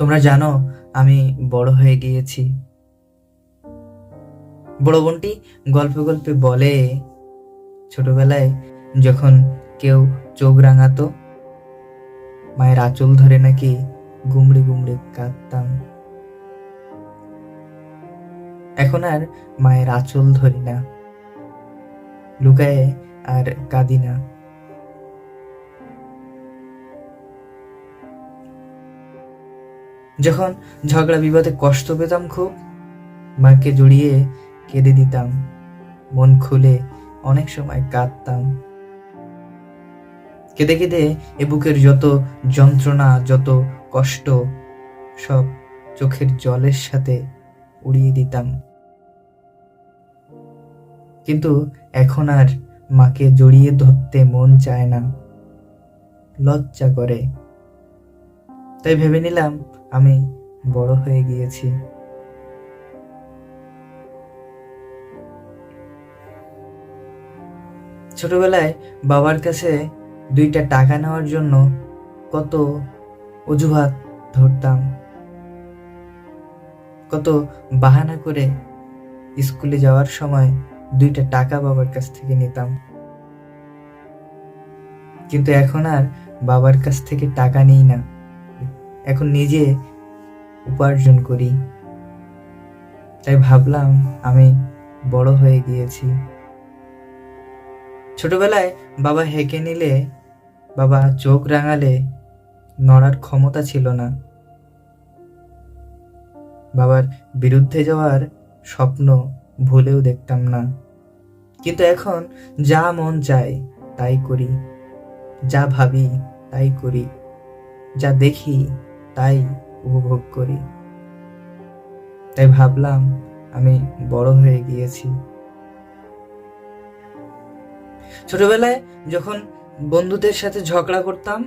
তোমরা জানো, আমি বড় হয়ে গিয়েছি। বড় বোনটি গল্পে গল্পে বলে, ছোটবেলায় যখন কেউ চোখ রাঙাতো, মায়ের আঁচল ধরে নাকি গুমড়ে গুমড়ে কাঁদতাম। এখন আর মায়ের আঁচল ধরি না, লুকায়ে আর কাঁদি না। যখন ঝগড়া বিবাদে কষ্ট পেতাম খুব, মাকে জড়িয়ে কেঁদে দিতাম। মন খুলে অনেক সময় কাঁদতাম। কেঁদে কেঁদে এ বুকের যত যন্ত্রণা, যত কষ্ট, সব চোখের জলের সাথে উড়িয়ে দিতাম। কিন্তু এখন আর মাকে জড়িয়ে ধরতে মন চায় না। লজ্জা করে। তাই ভেবে নিলাম আমি বড় হয়ে গিয়েছি। ছোটবেলায় বাবার কাছে দুইটা টাকা নেওয়ার জন্য কত অজুহাত ধরতাম। কত বাহানা করে স্কুলে যাওয়ার সময় দুইটা টাকা বাবার কাছ থেকে নিতাম। কিন্তু এখন আর বাবার কাছ থেকে টাকা নিই না। এখন নিজে উপার্জন করি। তাই ভাবলাম আমি বড় হয়ে গিয়েছি। ছোটবেলায় বাবা হেঁকে নিলে বাবা চোখ রাঙালে নড়ার ক্ষমতা ছিল না। বাবার বিরুদ্ধে যাওয়ার স্বপ্ন ভুলেও দেখতাম না। কিন্তু এখন যা মন চায় তাই করি। যা ভাবি তাই করি। যা দেখি তাই উপভোগ করি। তাই ভাবলাম আমি বড় হয়ে গিয়েছি। ছোটবেলায় যখন বন্ধুদের সাথে ঝগড়া করতাম,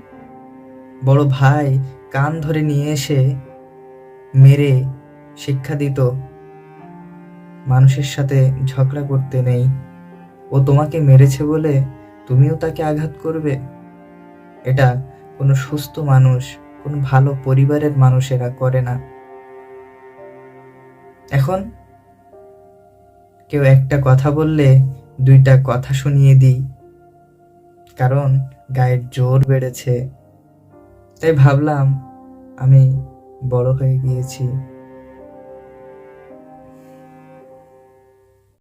বড় ভাই কান ধরে নিয়ে এসে মেরে শিক্ষা দিত, মানুষের সাথে ঝগড়া করতে নেই। ও তোমাকে মেরেছে বলে তুমিও তাকে আঘাত করবে? এটা কোনো সুস্থ মানুষ কোনো ভালো পরিবারের মানুষেরা করে না। এখন কেউ একটা কথা বললে দুইটা কথা শুনিয়ে দিই। কারণ গায়ের জোর বেড়েছে। তাই ভাবলাম আমি বড় হয়ে গিয়েছি।